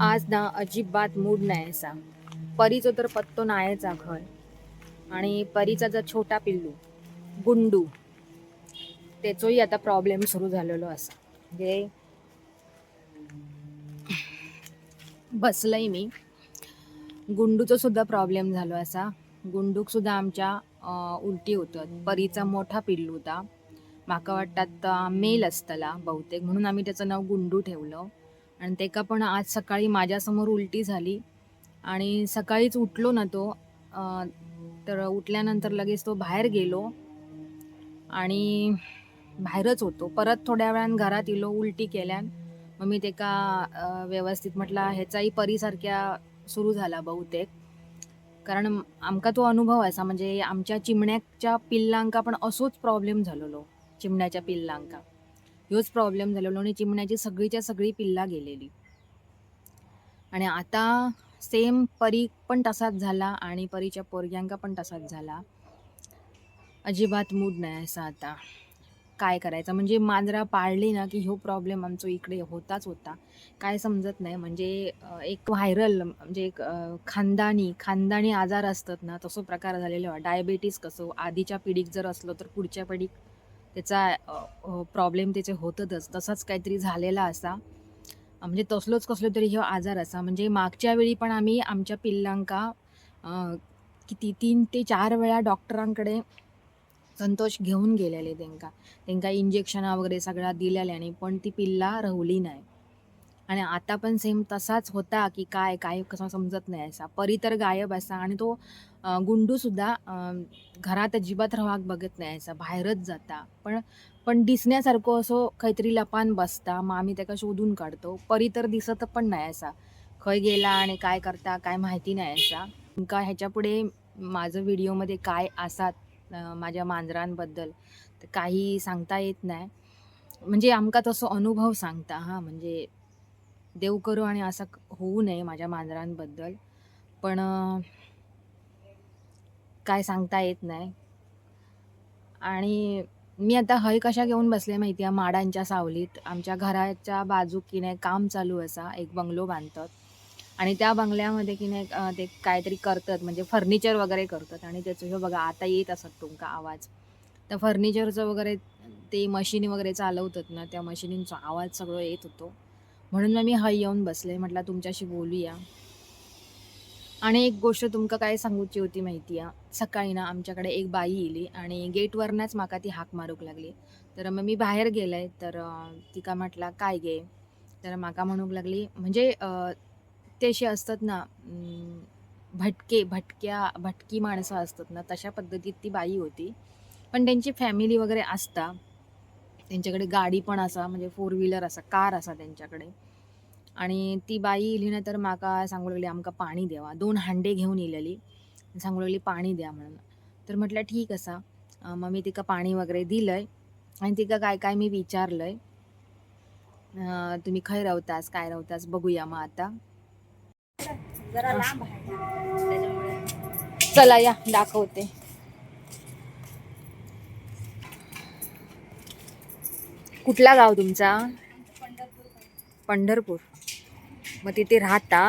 आज ना अजिबात मूड नाही असा. परीचो तर पत्तो नायचा घर. आणि परीचा जर छोटा पिल्लू गुंडू त्याचोही आता प्रॉब्लेम सुरू झालेलो असा. म्हणजे बसलंय मी. गुंडूचं सुद्धा प्रॉब्लेम झालो असा. गुंडूक सुद्धा आमच्या उलटी होतं. परीचा मोठा पिल्लू होता. माका वाटतात मेल असतला बहुतेक. म्हणून आम्ही त्याचं नाव गुंडू ठेवलं. आणि ते का पण आज सकाळी माझ्यासमोर उलटी झाली. आणि सकाळीच उठलो ना तो तर उठल्यानंतर लगेच तो बाहेर गेलो. आणि बाहेरच होतो. परत थोड्या वेळान घरात येलो उलटी केल्यान. मग मी तेका का व्यवस्थित म्हटला ह्याचाही परीसारख्या सुरू झाला बहुतेक. कारण आमका तो अनुभव असा म्हणजे आमच्या चिमण्याच्या पिल्लांका पण असोच प्रॉब्लेम झालेलो. चिमण्याच्या पिल्लांका. ह्योच प्रॉब्लेम झालेलो आणि चिमण्याची सगळीच्या सगळी पिल्ला गेलेली. आणि आता सेम परी पण तसाच झाला आणि परीच्या पोरग्यांका पण तसाच झाला. अजिबात मूड नाही असा आता. काय करायचं? म्हणजे मांजरा पाळली ना की ह्यो प्रॉब्लेम आमचो इकडे होताच होता. काय समजत नाही. म्हणजे एक व्हायरल म्हणजे एक खानदानी खानदानी आजार असतात ना तसो प्रकार झालेला. डायबेटीस कसं आधीच्या पिढीक जर असलो तर पुढच्या पिढीक त्याचा प्रॉब्लेम त्याचे होतच. तसाच काहीतरी झालेला असा. म्हणजे तसलोच कसलो तरी हो आजार असा. म्हणजे मागच्या वेळी पण आम्ही आमच्या पिल्लांका किती तीन ते चार वेळा डॉक्टरांकडे संतोष घेऊन गेलेले त्यांका. त्यांका इंजेक्शनां वगैरे सगळ्या दिलेल्या आणि पण ती पिल्ला रवली नाही. आणि आता पण सेम तसाच होता की काय काय कसं समजत नाही असा. परी तर गायब असा आणि तो गुंडूसुद्धा घरात अजिबात रवाग बघत नाही असा बाहेरच जाता. पण पण दिसण्यासारखं असो काहीतरी लपान बसता मग आम्ही त्याका शोधून काढतो. परी तर दिसत पण नाही असा. खय गेला आणि काय करता काय माहिती नाही असा. तुमका ह्याच्यापुढे माझं व्हिडिओमध्ये काय असात माझ्या मांजरांबद्दल तर काही सांगता येत नाही. म्हणजे आमका तसो अनुभव सांगता हां. म्हणजे देव करू आणि असं क- होऊ नये माझ्या मांजरांबद्दल. पण काय सांगता येत नाही. आणि मी आता हय कशा घेऊन बसले माहिती आहे? माडांच्या सावलीत. आमच्या घराच्या बाजूक की नाही काम चालू असा. एक बंगलो बांधतात. आणि त्या बंगल्यामध्ये की नाही ते काहीतरी करतात. म्हणजे फर्निचर वगैरे करतात. आणि त्याचं हे बघा आता येत असत तुमका आवाज. तर फर्निचरचं वगैरे ते मशीन वगैरे चालवतात ना त्या मशिनींचा आवाज सगळं येत होतो. म्हणून मग मी हय येऊन बसले म्हटलं तुमच्याशी बोलूया. आणि एक गोष्ट तुमका काय सांगूची होती माहिती आहे? सकाळी ना आमच्याकडे एक बाई येली आणि गेटवरनच माका ती हाक मारूक लागली. तर मग मी बाहेर गेले तर तिका म्हटला काय गे? तर माका म्हणूक लागली म्हणजे ते असे असतात ना भटके भटक्या भटकी माणसं असतात ना तशा पद्धतीत ती बाई होती. पण त्यांची फॅमिली वगैरे असता त्यांच्याकडे गाडी पण असा म्हणजे फोर व्हीलर असा कार असा त्यांच्याकडे. आणि ती बाई इली ना तर माका सांगू लागली आमका पाणी द्यावा. दोन हांडे घेऊन येलेली सांगू लागली पाणी द्या म्हणून. तर म्हटलं ठीक असा. मग मी तिका पाणी वगैरे दिलंय. आणि तिका काय काय मी विचारलंय. तुम्ही खय रावतास? काय रावतास? बघूया मग आता. जरा लांब चला या दाखवते. कुठला गाव तुमचा? पंढरपूर. मग तिथे राहता?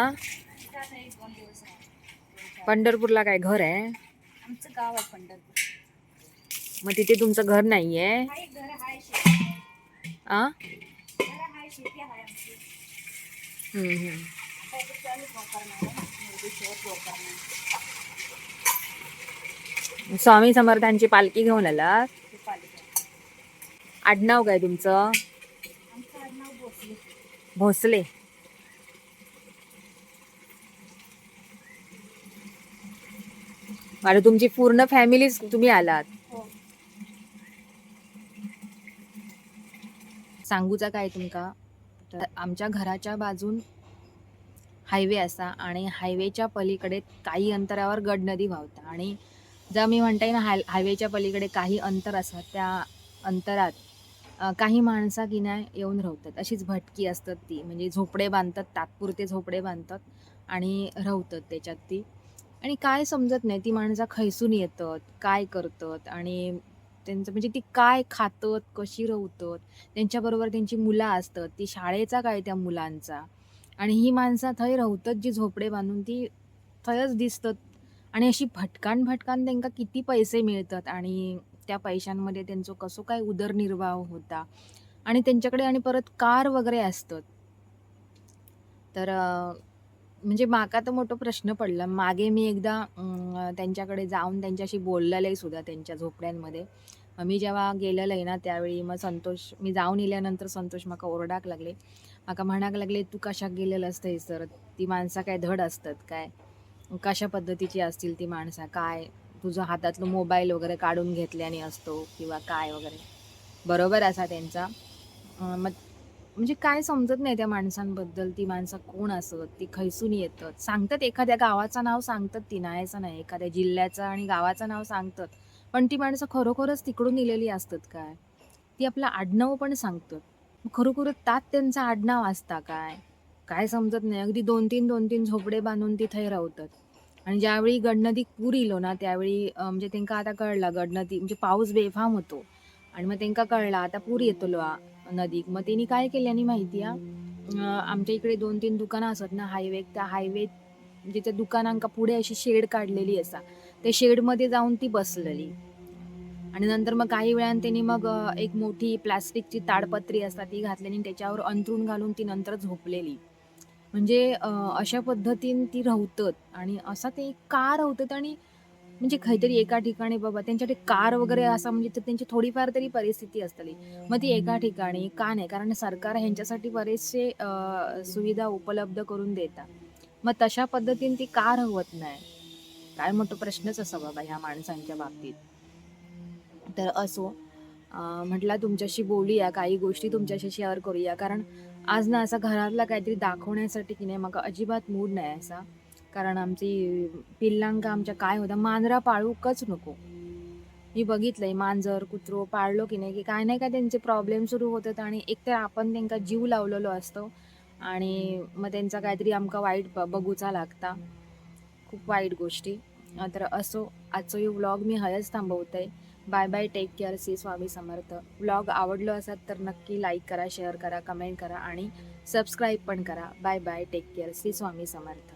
पंढरपूरला काय घर आहे? आमचं गाव आहे पंढरपूर. मग तिथे तुमचं घर नाही आहे स्वामी समर्थांची पालखी घेऊन आला ते पालिका आडनाव काय तुमचं? भोसले. आणि तुमची पूर्ण फॅमिलीच तुम्ही आलात. हो. सांगूचा काय तुमका? तर आमच्या घराच्या बाजून हायवे असा आणि हायवेच्या पलीकडे काही अंतरावर गड नदी वाहता. आणि जर मी म्हणताय ना हाय हायवेच्या पलीकडे काही अंतर असतात त्या अंतरात काही माणसा की नाही येऊन राहतात. अशीच भटकी असतात ती. म्हणजे झोपडे बांधतात तात्पुरते झोपडे बांधतात आणि राहतात त्याच्यात ती. आणि काय समजत नाही ती माणसं खैसून येतात काय करतात आणि त्यांचं म्हणजे ती काय खातात कशी राहतात त्यांच्याबरोबर त्यांची मुलं असतात. ती शाळेचा काय त्या मुलांचा. आणि ही माणसं थंय राहतात जी झोपडे बांधून ती थंयच दिसतात. आणि अशी भटकान भटकान त्यांना किती पैसे मिळतात आणि त्या पैशांमध्ये त्यांचं कसो काय उदरनिर्वाह होता आणि त्यांच्याकडे आणि परत कार वगैरे असतात तर म्हणजे माका तर मोठं प्रश्न पडला. मागे मी एकदा त्यांच्याकडे जाऊन त्यांच्याशी बोललेले सुद्धा त्यांच्या झोपड्यांमध्ये. मी जेव्हा गेलेलं आहे ना त्यावेळी मग संतोष मी जाऊन येल्यानंतर संतोष माका ओरडाक लागले. माका म्हणाक लागले तू कशाक गेलेलं असतं सर? ती माणसं काय धड असतात काय? कशा पद्धतीची असतील ती माणसं? काय? तुझा हातातलो मोबाईल वगैरे काढून घेतल्याने असतो किंवा काय वगैरे. बरोबर असा त्यांचा. मग म्हणजे काय समजत नाही त्या माणसांबद्दल ती माणसं कोण असत ती खैसून येतात. सांगतात एखाद्या गावाचं नाव सांगतात ती नाही नाही एखाद्या जिल्ह्याचं आणि गावाचं नाव सांगतात. पण ती माणसं खरोखरच तिकडून इलेली असतात काय? ती आपलं आडनाव पण सांगतात. खरोखरच तात त्यांचं आडनाव असता काय? काय समजत नाही. अगदी दोन तीन दोन तीन झोपडे बांधून ती थंय रावतात आणि ज्यावेळी गडनदीक पूर इलो ना त्यावेळी अं, म्हणजे त्यांना आता कळला गडनदी म्हणजे पाऊस बेफाम होतो. आणि मग त्यांना कळला आता पूर येतलो नदीक. मग त्यांनी काय केल्यानी माहिती आहे आमच्या इकडे दोन तीन दुकानं असत ना हायवे त्या हायवे म्हणजे त्या दुकानांका पुढे अशी शेड काढलेली असा. त्या शेडमध्ये जाऊन ती बसलेली. आणि नंतर मग काही वेळान त्यांनी मग अ, एक मोठी प्लास्टिकची ताडपत्री असतात ती घातलेली आणि त्याच्यावर अंथरूण घालून ती नंतर झोपलेली. म्हणजे अशा पद्धतीने ती राहतात आणि असा ते का राहतात आणि म्हणजे काहीतरी एका ठिकाणी बाबा त्यांच्याकडे कार वगैरे असा म्हणजे तर त्यांची थोडीफार तरी परिस्थिती असतली. मग ती एका ठिकाणी का नाही? कारण सरकार ह्यांच्यासाठी बरेचसे सुविधा उपलब्ध करून देतात. मग तशा पद्धतीने ती का राहत नाही? काय मोठं प्रश्नच असा बाबा ह्या माणसांच्या बाबतीत. तर असो म्हटला म्हटलं तुमच्याशी बोलूया काही गोष्टी तुमच्याशी शेअर करूया. कारण आज ना असा घरातला काहीतरी दाखवण्यासाठी की नाही म्हाका अजिबात मूड नाही असा. कारण आमची पिल्लांका आमच्या काय होता मांजरा पाळूकच नको. मी बघितलंय मांजर कुत्रो पाळलो की नाही की काय नाही काय त्यांचे प्रॉब्लेम सुरू होतात आणि एकतर आपण त्यांना जीव लावलेलो असतो आणि मग त्यांचा काहीतरी आमका वाईट ब- बघूचा लागता. खूप वाईट गोष्टी. तर असो आजचो व्लॉग मी हयच थांबवते बाय बाय टेक केअर सी स्वामी समर्थ ब्लॉग आवडलो असाल तर नक्की लाईक करा शेअर करा कमेंट करा आणि सबस्क्राईब पण करा. बाय बाय टेक केअर सी स्वामी समर्थ